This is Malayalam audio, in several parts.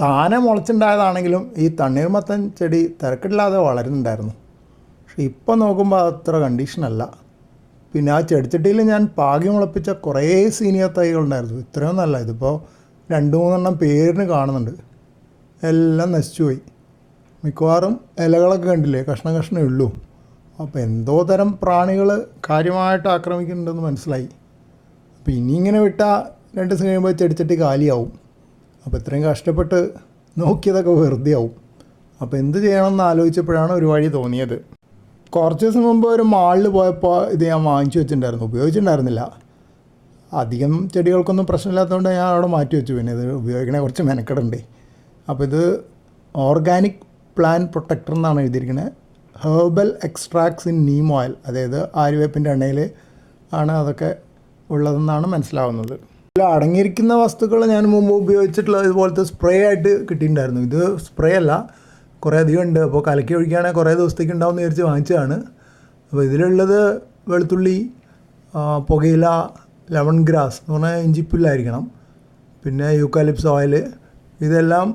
താനെ മുളച്ചുണ്ടായതാണെങ്കിലും ഈ തണ്ണീർമത്തൻ ചെടി തിരക്കില്ലാതെ വളരുന്നുണ്ടായിരുന്നു. പക്ഷെ ഇപ്പം നോക്കുമ്പോൾ അത്ര കണ്ടീഷനല്ല പിന്നെ ആ ചെടിച്ചട്ടിയിൽ ഞാൻ പാകി മുളപ്പിച്ച കുറേ സീനിയർ തൈകളുണ്ടായിരുന്നു ഇത്രയൊന്നല്ല ഇതിപ്പോൾ രണ്ട് മൂന്നെണ്ണം പേരിന് കാണുന്നുണ്ട്. എല്ലാം നശിച്ചു പോയി മിക്കവാറും ഇലകളൊക്കെ കണ്ടില്ലേ? കഷ്ണം കഷ്ണം ഉള്ളൂ. അപ്പോൾ എന്തോ തരം പ്രാണികൾ കാര്യമായിട്ട് ആക്രമിക്കുന്നുണ്ടെന്ന് മനസ്സിലായി. അപ്പോൾ ഇനി ഇങ്ങനെ വിട്ടാൽ രണ്ട് ദിവസം കഴിയുമ്പോൾ ചെടിച്ചട്ടി കാലിയാവും. അപ്പോൾ ഇത്രയും കഷ്ടപ്പെട്ട് നോക്കിയതൊക്കെ വെറുതെ ആവും അപ്പോൾ എന്ത് ചെയ്യണമെന്ന് ആലോചിച്ചപ്പോഴാണ് ഒരു വഴി തോന്നിയത്. കുറച്ച് ദിവസം മുമ്പ് ഒരു മാളിൽ പോയപ്പോൾ ഇത് ഞാൻ വാങ്ങിച്ചു വെച്ചിട്ടുണ്ടായിരുന്നു. ഉപയോഗിച്ചിട്ടുണ്ടായിരുന്നില്ല. അധികം ചെടികൾക്കൊന്നും പ്രശ്നമില്ലാത്തതുകൊണ്ട് ഞാൻ അവിടെ മാറ്റി വെച്ചു. പിന്നെ ഇത് ഉപയോഗിക്കണേ കുറച്ച് മെനക്കെടുണ്ടേ. അപ്പോൾ ഇത് ഓർഗാനിക് പ്ലാൻ പ്രൊട്ടക്ടർ എന്നാണ് എഴുതിയിരിക്കുന്നത് herbal extracts in neem oil. അതായത് ആര്യവേപ്പിന്റെ എണ്ണയിൽ ആണ് അതൊക്കെ ഉള്ളതെന്നാണ് മനസ്സിലാവുന്നത്. അടങ്ങിയിരിക്കുന്ന വസ്തുക്കൾ ഞാൻ മുമ്പ് ഉപയോഗിച്ചിട്ടുള്ള ഇതുപോലത്തെ സ്പ്രേ ആയിട്ട് കിട്ടിയിട്ടുണ്ടായിരുന്നു. ഇത് സ്പ്രേ അല്ല കുറേ അധികം ഉണ്ട്. അപ്പോൾ കലക്കി ഒഴിക്കുകയാണെങ്കിൽ കുറേ ദിവസത്തേക്ക് ഉണ്ടാവും വിചാരിച്ച് വാങ്ങിച്ചതാണ്. അപ്പോൾ ഇതിലുള്ളത് വെളുത്തുള്ളി പുകയില ലെമൺ ഗ്രാസ് എന്ന് പറഞ്ഞാൽ ഇഞ്ചിപ്പുല്ലായിരിക്കണം. പിന്നെ യൂക്കാലിപ്സ് ഓയിൽ ഇതെല്ലാം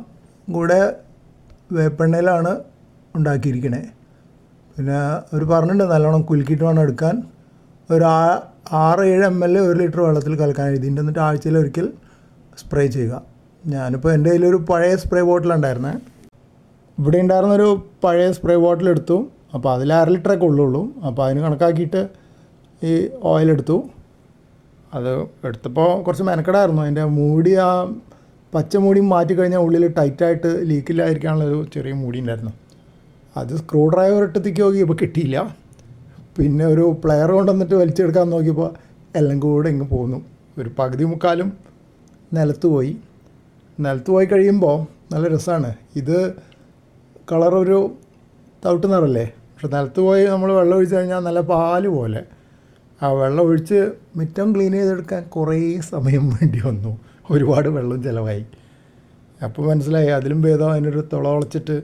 കൂടെ വേപ്പെണ്ണയിലാണ് ഉണ്ടാക്കിയിരിക്കണേ. പിന്നെ അവർ പറഞ്ഞിട്ടുണ്ട് നല്ലോണം കുലുക്കിയിട്ട് വേണം എടുക്കാൻ. ഒരു ആറ് ഏഴ് എം എൽ ഒരു ലിറ്റർ വെള്ളത്തിൽ കലക്കാൻ എഴുതി. എന്നിട്ട് ആഴ്ചയിൽ ഒരിക്കൽ സ്പ്രേ ചെയ്യുക. ഞാനിപ്പോൾ എന്റെ കയ്യിലൊരു പഴയ സ്പ്രേ ബോട്ടിലുണ്ടായിരുന്നേ ഇവിടെ ഉണ്ടായിരുന്നൊരു പഴയ സ്പ്രേ ബോട്ടിൽ എടുത്തു. അപ്പോൾ അതിൽ അര ലിറ്ററൊക്കെ ഉള്ളുള്ളൂ അപ്പോൾ അതിന് കണക്കാക്കിയിട്ട് ഈ ഓയിൽ എടുത്തു. അത് എടുത്തപ്പോൾ കുറച്ച് മെനക്കെടായിരുന്നു. അതിന്റെ മൂടി ആ പച്ച മൂടി മാറ്റി കഴിഞ്ഞാൽ ഉള്ളിൽ ടൈറ്റായിട്ട് ലീക്കില്ലായിരിക്കാനുള്ള ഒരു ചെറിയ മൂടി ഉണ്ടായിരുന്നു. അത് സ്ക്രൂ ഡ്രൈവർ ഇട്ടത്തേക്ക് നോക്കിയപ്പോൾ കിട്ടിയില്ല. പിന്നെ ഒരു പ്ലെയർ കൊണ്ടുവന്നിട്ട് വലിച്ചെടുക്കാൻ നോക്കിയപ്പോൾ എല്ലാം കൂടെ ഇങ്ങ് പോന്നു. ഒരു പകുതി മുക്കാലും നിലത്ത് പോയി. നിലത്ത് പോയി കഴിയുമ്പോൾ നല്ല രസമാണ് ഇത് കളർ ഒരു തവിട്ട് നിറല്ലേ? പക്ഷെ നിലത്ത് പോയി നമ്മൾ വെള്ളം ഒഴിച്ച് കഴിഞ്ഞാൽ നല്ല പാൽ പോലെ. ആ വെള്ളം ഒഴിച്ച് മുറ്റം ക്ലീൻ ചെയ്തെടുക്കാൻ കുറേ സമയം വേണ്ടി വന്നു. ഒരുപാട് വെള്ളം ചിലവായി. അപ്പോൾ മനസ്സിലായി അതിലും ഭേദം അതിനൊരു തുള വളച്ചിട്ട്.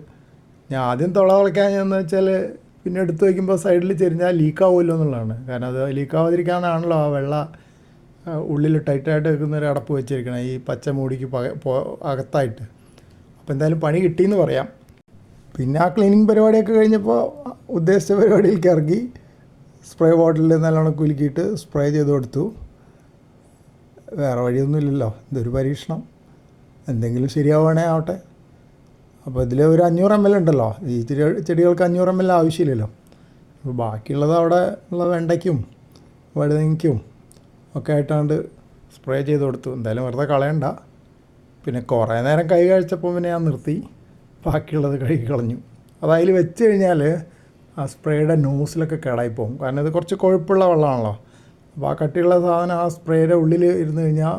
ഞാൻ ആദ്യം തുള വളയ്ക്കാൻ എന്ന് വെച്ചാൽ പിന്നെ എടുത്തു വയ്ക്കുമ്പോൾ സൈഡിൽ ചെരിഞ്ഞാൽ ലീക്കാവുമല്ലോ എന്നുള്ളതാണ്. കാരണം അത് ലീക്കാവാതിരിക്കാനാണല്ലോ ആ വെള്ള ഉള്ളിൽ ടൈറ്റായിട്ട് വെക്കുന്ന ഒരു അടപ്പ് വെച്ചിരിക്കണം ഈ പച്ച മൂടിക്ക് അകത്തായിട്ട്. അപ്പോൾ എന്തായാലും പണി കിട്ടിയെന്ന് പറയാം. പിന്നെ ആ ക്ലീനിങ് പരിപാടിയൊക്കെ കഴിഞ്ഞപ്പോൾ ഉദ്ദേശിച്ച പരിപാടിയിലേക്ക് ഇറങ്ങി സ്പ്രേ ബോട്ടിലിൽ നല്ലോണം കുലുക്കിയിട്ട് സ്പ്രേ ചെയ്ത് കൊടുത്തു. വേറെ വഴിയൊന്നുമില്ലല്ലോ. ഇതൊരു പരീക്ഷണം. എന്തെങ്കിലും ശരിയാവണേ ആവട്ടെ. അപ്പോൾ ഇതിൽ ഒരു അഞ്ഞൂറ് എം എൽ ഉണ്ടല്ലോ. ഈ ചെടി ചെടികൾക്ക് അഞ്ഞൂറ് എം എൽ ആവശ്യമില്ലല്ലോ. അപ്പോൾ ബാക്കിയുള്ളത് അവിടെ ഉള്ള വെണ്ടയ്ക്കും വഴുതനയ്ക്കും ഒക്കെ ആയിട്ടാണ്ട് സ്പ്രേ ചെയ്ത് കൊടുത്തു. എന്തായാലും വെറുതെ കളയണ്ട. പിന്നെ കുറേ നേരം കൈ കഴിച്ചപ്പോൾ പിന്നെ ഞാൻ നിർത്തി. ബാക്കിയുള്ളത് കഴുകി കളഞ്ഞു. അത് അതിൽ വെച്ച് കഴിഞ്ഞാൽ ആ സ്പ്രേയുടെ നോസിലൊക്കെ കേടായി പോകും. കാരണം ഇത് കുറച്ച് കൊഴുപ്പുള്ള വെള്ളമാണല്ലോ. അപ്പോൾ ആ കട്ടിയുള്ള സാധനം ആ സ്പ്രേയുടെ ഉള്ളിൽ ഇരുന്ന് കഴിഞ്ഞാൽ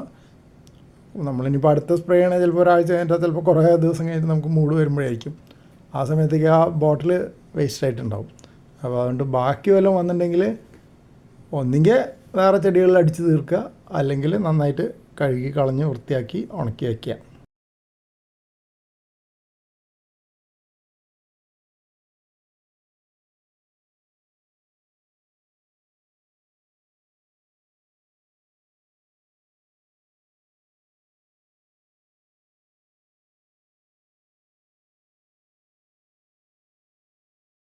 നമ്മളിനിപ്പോൾ അടുത്ത സ്പ്രേ ആണെങ്കിൽ ചിലപ്പോൾ ഒരാഴ്ച കഴിഞ്ഞിട്ട് ചിലപ്പോൾ കുറേ ദിവസം കഴിഞ്ഞിട്ട് നമുക്ക് മൂഡ് വരുമ്പോഴായിരിക്കും. ആ സമയത്തേക്ക് ആ ബോട്ടിൽ വേസ്റ്റ് ആയിട്ടുണ്ടാവും. അപ്പോൾ അതുകൊണ്ട് ബാക്കി വല്ലതും വന്നിട്ടുണ്ടെങ്കിൽ ഒന്നുകിൽ വേറെ ചെടികളിൽ അടിച്ച് തീർക്കുക. അല്ലെങ്കിൽ നന്നായിട്ട് കഴുകി കളഞ്ഞ് വൃത്തിയാക്കി ഉണക്കി വയ്ക്കുക